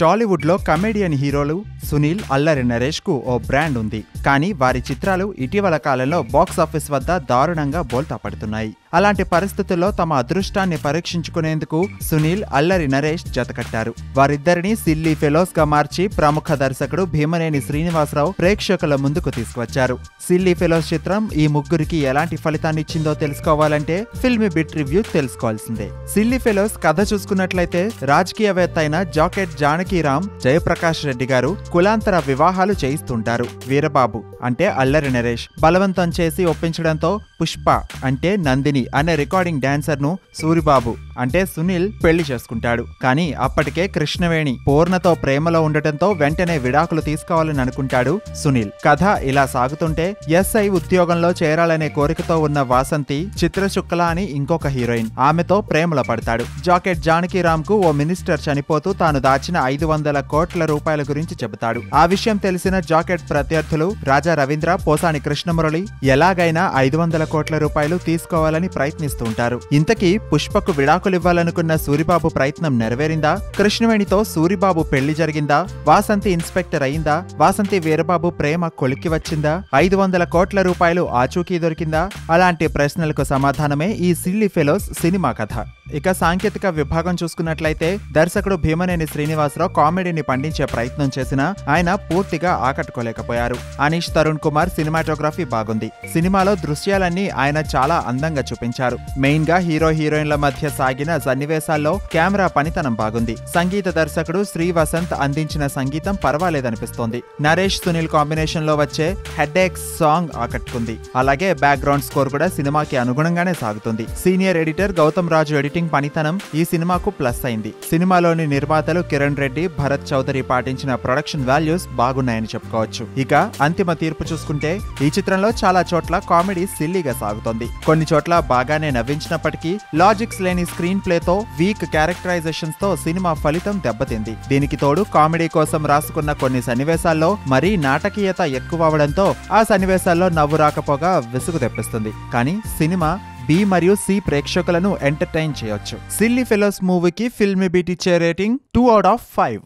టాలీవుడ్లో కమెడియన్ హీరోలు సునీల్ అల్లరి నరేష్కు ఓ బ్రాండ్ ఉంది. కానీ వారి చిత్రాలు ఇటీవల కాలంలో బాక్స్ ఆఫీస్ వద్ద దారుణంగా బోల్తా పడుతున్నాయి అలాంటి పరిస్థితుల్లో తమ అదృష్టాన్ని పరీక్షించుకునేందుకు సునీల్ అల్లరి నరేష్ జతకట్టారు. వారిద్దరిని సిల్లీ ఫెలోస్గా మార్చి ప్రముఖ దర్శకుడు భీమనేని శ్రీనివాసరావు ప్రేక్షకుల ముందుకు తీసుకువచ్చారు. సిల్లీ ఫెలోస్ చిత్రం ఈ ముగ్గురికి ఎలాంటి ఫలితాన్ని ఇచ్చిందో తెలుసుకోవాలంటే ఫిల్మ్ బిట్ రివ్యూ తెలుసుకోవాల్సిందే. సిల్లీ ఫెలోస్ కథ చూసుకున్నట్లయితే రాజకీయవేత్త అయిన జాకెట్ జానకీరామ్ జయప్రకాష్ రెడ్డి గారు కులాంతర వివాహాలు చేయిస్తుంటారు. వీరబాబు అంటే అల్లరి నరేష్. బలవంతం చేసి ఒప్పించడంతో పుష్ప అంటే నందిని అనే రికార్డింగ్ డాన్సర్ను సూరిబాబు అంటే సునీల్ పెళ్ళి చేసుకుంటాడు. కానీ అప్పటికే కృష్ణవేణి పూర్ణతో ప్రేమలో ఉండటంతో వెంటనే విడాకులు తీసుకోవాలని అనుకుంటాడు సునీల్. కథ ఇలా సాగుతుంటే ఎస్ఐ ఉద్యోగంలో చేరాలనే కోరికతో ఉన్న వాసంతి చిత్రశుక్ల అని ఇంకొక హీరోయిన్. ఆమెతో ప్రేమలో పడతాడు. జాకెట్ జానకీరామ్కు ఓ మినిస్టర్ చనిపోతూ తాను దాచిన ఐదు వందల కోట్ల రూపాయల గురించి చెబుతాడు. ఆ విషయం తెలిసిన జాకెట్ ప్రత్యర్థులు రాజా రవీంద్ర పోసాని కృష్ణమురళి ఎలాగైనా ఐదు వందల కోట్ల రూపాయలు తీసుకోవాలని ప్రయత్నిస్తుంటారు ఇంతకీ పుష్పకు విడాకులివ్వాలనుకున్న సూరిబాబు ప్రయత్నం నెరవేరిందా? కృష్ణవేణితో సూరిబాబు పెళ్ళి జరిగిందా? వాసంతి ఇన్స్పెక్టర్ అయిందా? వాసంతి వీరబాబు ప్రేమ కొలిక్కి వచ్చిందా? ఐదు వందల కోట్ల రూపాయలు ఆచూకీ దొరికిందా? అలాంటి ప్రశ్నలకు సమాధానమే ఈ సిల్లీ ఫెలోస్ సినిమా కథ. ఇక సాంకేతిక విభాగం చూసుకున్నట్లయితే దర్శకుడు భీమనేని శ్రీనివాసరావు కామెడీని పండించే ప్రయత్నం చేసినా ఆయన పూర్తిగా ఆకట్టుకోలేకపోయారు. అనీష్ తరుణ్ కుమార్ సినిమాటోగ్రఫీ బాగుంది. సినిమాలో దృశ్యాలన్నీ ఆయన చాలా అందంగా చూపించారు. మెయిన్గా హీరో హీరోయిన్ల మధ్య సాగిన సన్నివేశాల్లో కెమెరా పనితనం బాగుంది. సంగీత దర్శకుడు శ్రీ వసంత్ అందించిన సంగీతం పర్వాలేదనిపిస్తోంది. నరేష్ సునీల్ కాంబినేషన్లో వచ్చే హెడ్ సాంగ్ ఆకట్టుకుంది. అలాగే బ్యాక్గ్రౌండ్ స్కోర్ కూడా సినిమాకి అనుగుణంగానే సాగుతుంది. Senior editor Gautham Raju editor editing పనితనం ఈ సినిమాకు ప్లస్ అయింది. సినిమాలోని నిర్మాతలు కిరణ్ రెడ్డి భరత్ చౌదరి పాటించిన ప్రొడక్షన్ వాల్యూస్ బాగున్నాయని చెప్పుకోవచ్చు. ఇక అంతిమ తీర్పు చూసుకుంటే ఈ చిత్రంలో చాలా చోట్ల కామెడీ సిల్లీగా సాగుతోంది. కొన్ని చోట్ల బాగానే నవ్వించినప్పటికీ లాజిక్స్ లేని స్క్రీన్ ప్లేతో వీక్ క్యారెక్టరైజేషన్స్తో సినిమా ఫలితం దెబ్బతింది. దీనికి తోడు కామెడీ కోసం రాసుకున్న కొన్ని సన్నివేశాల్లో మరీ నాటకీయత ఎక్కువ అవడంతో ఆ సన్నివేశాల్లో నవ్వు రాకపోగా విసుగు తెప్పిస్తుంది. కానీ సినిమా బి మరియు సి ప్రేక్షకులను ఎంటర్టైన్ చేయొచ్చు. సిల్లీ ఫెలోస్ మూవీకి ఫిల్మ్ బీట్ ఇచ్చే rating two out of five.